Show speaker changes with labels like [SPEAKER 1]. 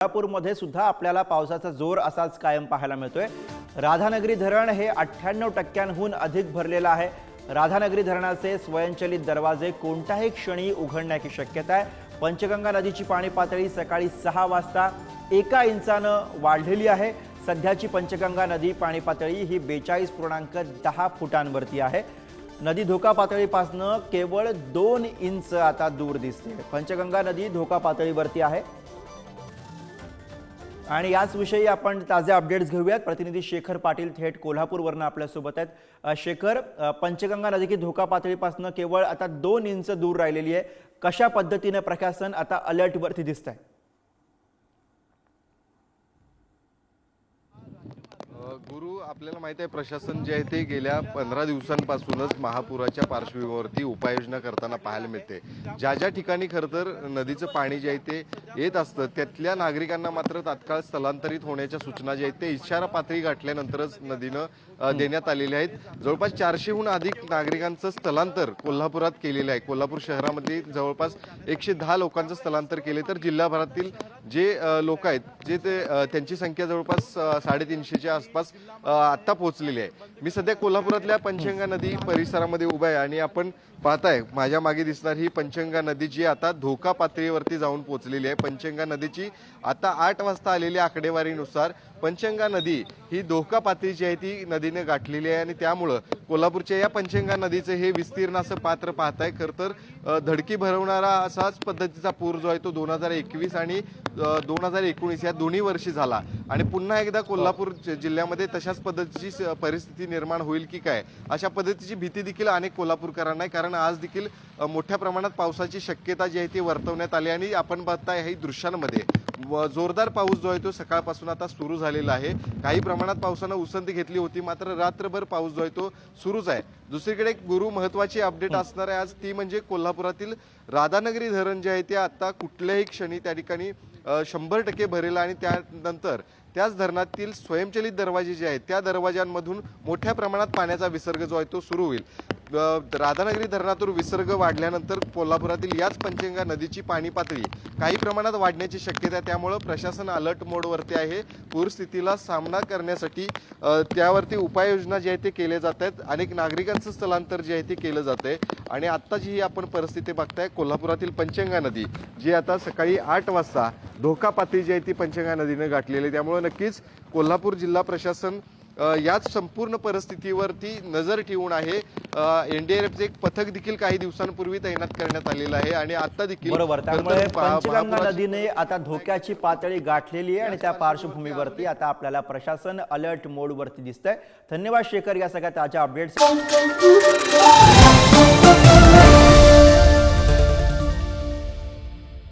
[SPEAKER 1] कोल्हापूरमध्ये सुद्धा आपल्याला पावसाचा जोर असाच कायम पाहायला मिळतोय. राधानगरी धरण हे अठ्ठ्याण्णव टक्क्यांहून अधिक भरलेलं आहे. राधानगरी धरणाचे स्वयंचलित दरवाजे कोणत्याही क्षणी उघडण्याची शक्यता आहे. पंचगंगा नदीची पाणी पातळी सकाळी सहा वाजता एका इंचानं वाढलेली आहे. सध्याची पंचगंगा नदी पाणी पातळी ही बेचाळीस पूर्णांक दहा फुटांवरती आहे. नदी धोका पातळीपासनं केवळ दोन इंच आता दूर दिसते. पंचगंगा नदी धोका पातळीवरती आहे. आणि याच विषयी आपण ताजे अपडेट्स घेऊयात. प्रतिनिधी शेखर पाटील थेट कोल्हापूरवरनं आपल्यासोबत आहेत. शेखर पंचगंगा नदी की धोका पातळीपासून केवळ आता दोन इंच दूर राहिलेली आहे. कशा पद्धतीनं प्रशासन आता अलर्टवरती दिसत आहे
[SPEAKER 2] गुरु आपल्याला माहिती आहे प्रशासन जे आहे ते गेल्या पंधरा दिवसांपासूनच महापुराच्या पार्श्वभूमीवरती उपाययोजना करताना पाहायला मिळते. ज्या ज्या ठिकाणी खरं तर नदीचं पाणी जे आहे ते येत असतं त्यातल्या नागरिकांना मात्र तात्काळ स्थलांतरित होण्याच्या सूचना ज्या आहेत ते इशारा पातळी गाठल्यानंतरच नदीनं देण्यात आलेल्या आहेत. जवळपास चारशेहून अधिक नागरिकांचं स्थलांतर कोल्हापुरात केलेलं आहे. कोल्हापूर शहरामध्ये जवळपास एकशे दहा लोकांचं स्थलांतर केले तर जिल्हाभरातील जे लोक आहेत जे ते त्यांची संख्या जवळपास साडेतीनशेच्या आसपास आत्ता पोहोचलेली आहे. मी सध्या कोल्हापुरातल्या पंचंगा नदी परिसरामध्ये उभा आहे आणि आपण पाहताय माझ्या मागे दिसणार ही पंचंगा नदी जी आता धोका पातळीवरती जाऊन पोहोचलेली आहे. पंचंगा नदीची आता आठ वाजता आलेल्या आकडेवारीनुसार पंचंगा नदी ही धोका पातळी जी आहे ती नदीने गाठलेली आहे आणि त्यामुळं कोल्हापूरच्या या पंचंगा नदीचं हे विस्तीर्ण असं पात्र पाहताय. खरं तर धडकी भरवणारा असाच पद्धतीचा पूर जो आहे तो दोन हजार एकवीस आणि दोन हजार एकोणीस या दोन्ही वर्षी झाला. आणि पुन्हा एकदा कोल्हापूर जिल्ह्यामध्ये जिल्ह्यामध्ये तशाच पद्धतीची परिस्थिती निर्माण होईल की काय? अशा पद्धतीची भीती देखील अनेक कोल्हापूरकरांना आहे. कारण आज देखील मोठ्या प्रमाणात पावसाची शक्यता जी आहे ती वर्तवण्यात आली आणि आपण बघताय ही दृश्यांमध्ये. जोरदार पाऊस जो आहे तो सकाळपासून आता सुरू झालेला आहे. काही प्रमाणात पावसानं उसंती घेतली होती मात्र रात्रभर पाऊस जो आहे तो सुरूच आहे. दुसरीकडे एक गुरु महत्वाची अपडेट असणार आहे आज ती म्हणजे कोल्हापुरातील राधानगरी धरण जे आहे ते आता कुठल्याही क्षणी त्या ठिकाणी शंभर टक्के भरेल आणि त्यानंतर त्याच धरणातील स्वयंचलित दरवाजे जे आहेत त्या दरवाजांमधून मोठ्या प्रमाणात पाण्याचा विसर्ग जो आहे तो सुरू होईल. राधानगरी धरणातून विसर्ग वाढल्यानंतर कोल्हापुरातील याच पंचगंगा नदीची पाणी पातळी काही प्रमाणात वाढण्याची शक्यता आहे. त्यामुळं प्रशासन अलर्ट मोडवरती आहे. पूरस्थितीला सामना करण्यासाठी त्यावरती उपाययोजना जे आहे ते केले जात आहेत. अनेक नागरिकांचं स्थलांतर जे आहे ते केलं जात आहे. आणि आत्ताची ही आपण परिस्थिती बघताय कोल्हापुरातील पंचगंगा नदी जी आता सकाळी आठ वाजता धोका पातळी जी आहे ती पंचगंगा नदीनं गाठलेली आहे. त्यामुळे नक्कीच कोल्हापूर जिल्हा प्रशासन याच संपूर्ण परिस्थितीवरती नजर ठेवून आहे. एनडीआरएफचे एक पथक देखील काही दिवसांपूर्वी तैनात करण्यात आलेलं आहे आणि आता देखील
[SPEAKER 1] बरोबर त्यामुळे पंचगंगा नदीने आता धोक्याची पातळी गाठलेली आहे आणि त्या पार्श्वभूमीवरती आता आपल्याला प्रशासन अलर्ट मोडवरती दिसतंय. धन्यवाद शेखर या सगळ्या ताज्या अपडेट्स